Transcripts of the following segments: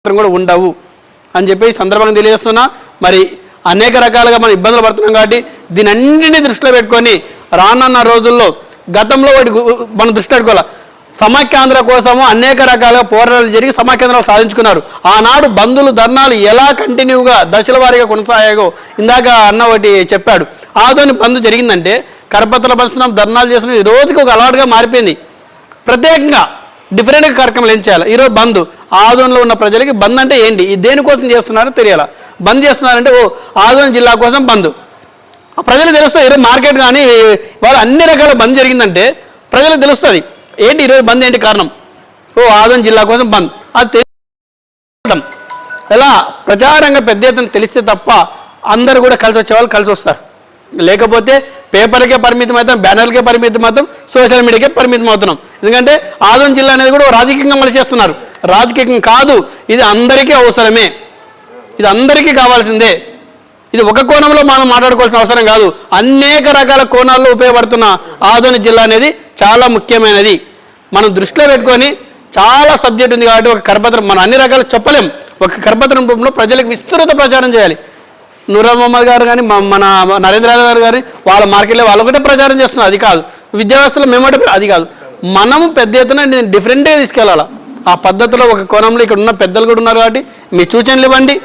మాత్రం కూడా ఉండవు అని చెప్పి ఈ సందర్భంగా తెలియజేస్తున్నా. మరి అనేక రకాలుగా మనం ఇబ్బందులు పడుతున్నాం కాబట్టి దీని అన్నింటినీ దృష్టిలో పెట్టుకొని రానున్న రోజుల్లో గతంలో వాటి మనం దృష్టి పెట్టుకోవాలి? సమాఖ్యాంధ్ర కోసము అనేక రకాలుగా పోరాటాలు జరిగి సమాఖ్యాంధ్రాలు సాధించుకున్నారు. ఆనాడు బంధులు ధర్నాలు ఎలా కంటిన్యూగా దశల వారీగా కొనసాగాయో ఇందాక అన్న ఒకటి చెప్పాడు. ఆదోని బంధు జరిగిందంటే కరపత్ర పంచడం ధర్నాలు చేసిన ఈ రోజుకి ఒక అలవాటుగా మారిపోయింది. ప్రత్యేకంగా డిఫరెంట్గా కార్యక్రమాలు ఏం చేయాలి? ఈరోజు బంధు ఆదోన్లో ఉన్న ప్రజలకి బంద్ అంటే ఏంటి? ఇది దేనికోసం చేస్తున్నారో తెలియాలి? బంద్ చేస్తున్నారంటే ఓ ఆదోన్ జిల్లా కోసం బంద్. ప్రజలు తెలుస్తుంది ఈరోజు మార్కెట్ కానీ వాళ్ళు అన్ని రకాల బంద్ జరిగిందంటే ప్రజలకు తెలుస్తుంది. ఏంటి ఈరోజు బంద్ ఏంటి కారణం? ఓ ఆదోన్ జిల్లా కోసం బంద్. అది తెలియడం ఎలా? ప్రచారంగా పెద్ద ఎత్తున తెలిస్తే తప్ప అందరూ కూడా కలిసి వచ్చేవాళ్ళు కలిసి వస్తారు. లేకపోతే పేపర్కే పరిమితం అవుతాం బ్యానర్లకే పరిమితం అవుతాం సోషల్ మీడియాకే పరిమితం అవుతున్నాం. ఎందుకంటే ఆదోన్ జిల్లా అనేది కూడా రాజకీయంగా మళ్ళీ చేస్తున్నారు రాజకీయం కాదు ఇది అందరికీ అవసరమే. ఇది అందరికీ కావాల్సిందే. ఇది ఒక కోణంలో మనం మాట్లాడుకోవాల్సిన అవసరం కాదు. అనేక రకాల కోణాల్లో ఉపయోగపడుతున్న ఆదోని జిల్లా అనేది చాలా ముఖ్యమైనది. మనం దృష్టిలో పెట్టుకొని చాలా సబ్జెక్ట్ ఉంది కాబట్టి ఒక కరపత్రం మనం అన్ని రకాలు చెప్పలేం. ఒక కరపత్రం రూపంలో ప్రజలకు విస్తృత ప్రచారం చేయాలి. నూరా మొహమ్మద్ గారు కానీ మన నరేంద్ర యాదవ్ గారు కానీ వాళ్ళ మార్కెట్లో వాళ్ళు ఒకటే ప్రచారం చేస్తున్నారు. అది కాదు. విద్యా వ్యవస్థలో మేమోటే అది కాదు. మనము పెద్ద ఎత్తున డిఫరెంట్గా తీసుకెళ్ళాలి? ఆ పద్ధతిలో ఒక కోణంలో ఇక్కడ ఉన్న పెద్దలు కూడా ఉన్నారు కాబట్టి మీ సూచనలు ఇవ్వండి.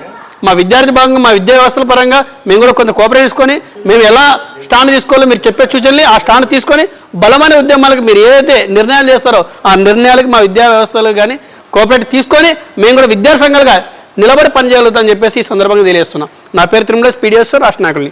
మా విద్యార్థి భాగంగా మా విద్యా వ్యవస్థల పరంగా మేము కూడా కొంత కోఆపరేట్ తీసుకొని మేము ఎలా స్టాండ్ తీసుకోవాలో మీరు చెప్పే సూచనలు ఆ స్టాండ్ తీసుకొని బలమైన ఉద్యమాలకు మీరు ఏదైతే నిర్ణయాలు చేస్తారో ఆ నిర్ణయాలకు మా విద్యా వ్యవస్థలు కానీ కోఆపరేట్ తీసుకొని మేము కూడా విద్యా సంఘాలుగా నిలబడి పనిచేయగలుగుతామని చెప్పేసి ఈ సందర్భంగా తెలియజేస్తున్నాం. నా పేరు తిరుమల పీడిఎస్ రాష్ట్ర నాయకుల్ని.